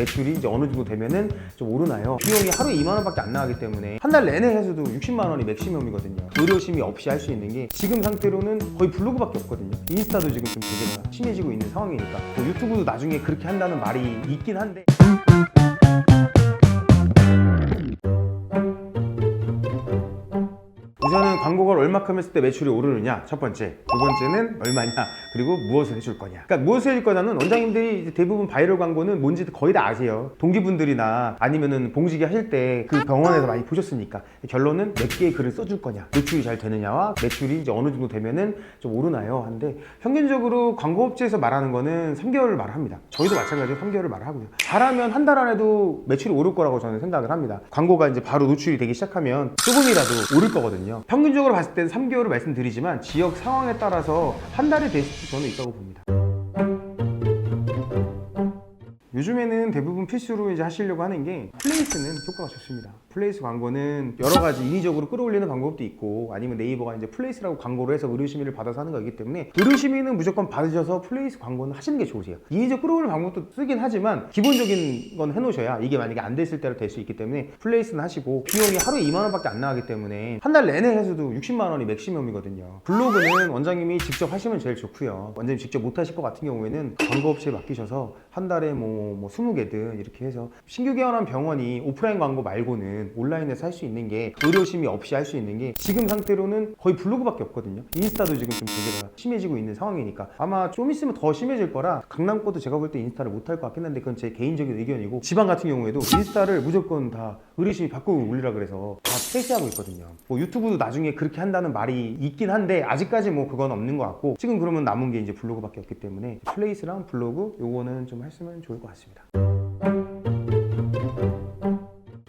매출이 이제 어느 정도 되면은 좀 오르나요? 비용이 하루에 2만 원밖에 안 나가기 때문에 한 달 내내 해서도 60만 원이 맥시멈이거든요. 의료심이 없이 할 수 있는 게 지금 상태로는 거의 블로그밖에 없거든요. 인스타도 지금 좀 문제가 심해지고 있는 상황이니까 뭐 유튜브도 나중에 그렇게 한다는 말이 있긴 한데 우선은 광고가 얼마큼 했을 때 매출이 오르느냐 첫 번째 두 번째는 얼마냐 그리고 무엇을 해줄 거냐. 그러니까 무엇을 해줄 거냐는 원장님들이 대부분 바이럴 광고는 뭔지 거의 다 아세요. 동기분들이나 아니면은 봉지기 하실 때 그 병원에서 많이 보셨으니까 결론은 몇 개의 글을 써줄 거냐. 노출이 잘 되느냐와 매출이 이제 어느 정도 되면은 좀 오르나요? 한데 평균적으로 광고업체에서 말하는 거는 3개월을 말합니다. 저희도 마찬가지로 3개월을 말하고요. 잘하면 한 달 안에도 매출이 오를 거라고 저는 생각을 합니다. 광고가 이제 바로 노출이 되기 시작하면 조금이라도 오를 거거든요. 평균적으로 봤을 때는 3개월을 말씀드리지만 지역 상황에 따라서 한 달이 될 수도 저는 있다고 봅니다 요즘에는 대부분 필수로 이제 하시려고 하는 게 플레이스는 효과가 좋습니다. 플레이스 광고는 여러 가지 인위적으로 끌어올리는 방법도 있고 아니면 네이버가 이제 플레이스라고 광고를 해서 의료 심의를 받아서 하는 거기 때문에 의료 심의는 무조건 받으셔서 플레이스 광고는 하시는 게 좋으세요. 인위적 끌어올리는 방법도 쓰긴 하지만 기본적인 건 해놓으셔야 이게 만약에 안 됐을 때로 될 수 있기 때문에 플레이스는 하시고 비용이 하루에 2만 원밖에 안 나가기 때문에 한 달 내내 해서도 60만 원이 맥시멈이거든요. 블로그는 원장님이 직접 하시면 제일 좋고요. 원장님 직접 못 하실 것 같은 경우에는 광고업체에 맡기셔서 한 달에 뭐, 뭐 20개든 이렇게 해서 신규 개원한 병원이 오프라인 광고 말고는 온라인에서 할 수 있는 게 의료심의 없이 할 수 있는 게 지금 상태로는 거의 블로그밖에 없거든요. 인스타도 지금 좀 문제가 심해지고 있는 상황이니까 아마 좀 있으면 더 심해질 거라 강남 거도 제가 볼 때 인스타를 못 할 것 같긴 한데 그건 제 개인적인 의견이고 지방 같은 경우에도 인스타를 무조건 다 의료심이 바꾸고 올리라 그래서 다 폐쇄하고 있거든요. 뭐 유튜브도 나중에 그렇게 한다는 말이 있긴 한데 아직까지 뭐 그건 없는 것 같고 지금 그러면 남은 게 이제 블로그밖에 없기 때문에 플레이스랑 블로그 요거는 좀 했으면 좋을 것 같습니다. 같습니다.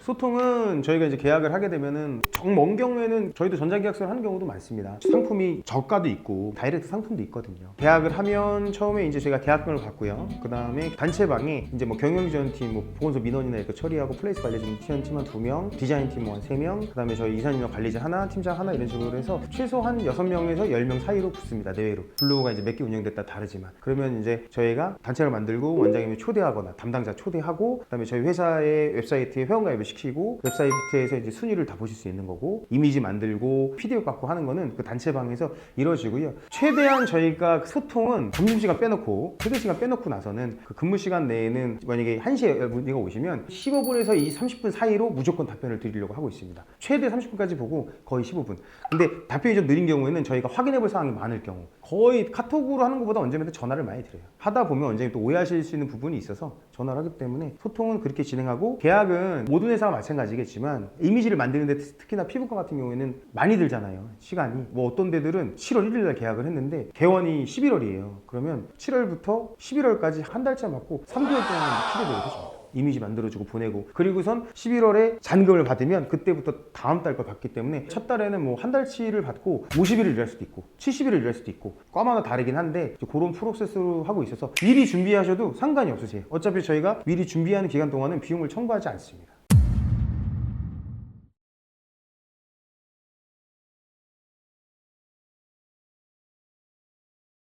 소통은 저희가 이제 계약을 하게 되면은 정먼 경우에는 저희도 전자계약서를 하는 경우도 많습니다. 상품이 저가도 있고 다이렉트 상품도 있거든요. 계약을 하면 처음에 이제 저희가 계약금을 받고요. 그 다음에 단체방에 이제 뭐 경영지원팀, 뭐 보건소 민원이나 이렇게 처리하고 플레이스 관리해주는 팀원 한두 명, 디자인팀 뭐 한 세 명, 그 다음에 저희 이사님과 관리자 하나, 팀장 하나 이런 식으로 해서 최소 한 여섯 명에서 열 명 사이로 붙습니다. 내외로. 블로그가 이제 몇 개 운영됐다 다르지만 그러면 이제 저희가 단체를 만들고 원장님을 초대하거나 담당자 초대하고 그다음에 저희 회사의 웹사이트에 회원가입을 시키고 웹사이트에서 이제 순위를 다 보실 수 있는 거고 이미지 만들고 PDF 갖고 하는 거는 그 단체방에서 이루어지고요. 최대한 저희가 소통은 점심시간 빼놓고 퇴근시간 빼놓고 나서는 그 근무 시간 내에는 만약에 1시에 문의가 오시면 15분에서 이 30분 사이로 무조건 답변을 드리려고 하고 있습니다. 최대 30분까지 보고 거의 15분. 근데 답변이 좀 느린 경우에는 저희가 확인해 볼 사항이 많을 경우 거의 카톡으로 하는 것보다 언제면 전화를 많이 드려요. 하다 보면 언제또 오해하실 수 있는 부분이 있어서 전화를 하기 때문에 소통은 그렇게 진행하고 계약은 모든 회사 가 마찬가지겠지만 이미지를 만드는데 특히나 피부과 같은 경우에는 많이 들잖아요. 시간이. 뭐 어떤 데들은 7월 1일 날 계약을 했는데 개원이 11월이에요. 그러면 7월부터 11월까지 한 달째 받고 3개월 동안 피드백을 해줍니다. 이미지 만들어주고 보내고 그리고선 11월에 잔금을 받으면 그때부터 다음 달 걸 받기 때문에 첫 달에는 뭐 한 달치를 받고 50일을 일할 수도 있고 70일을 일할 수도 있고 과마다 다르긴 한데 그런 프로세스로 하고 있어서 미리 준비하셔도 상관이 없으세요 어차피 저희가 미리 준비하는 기간 동안은 비용을 청구하지 않습니다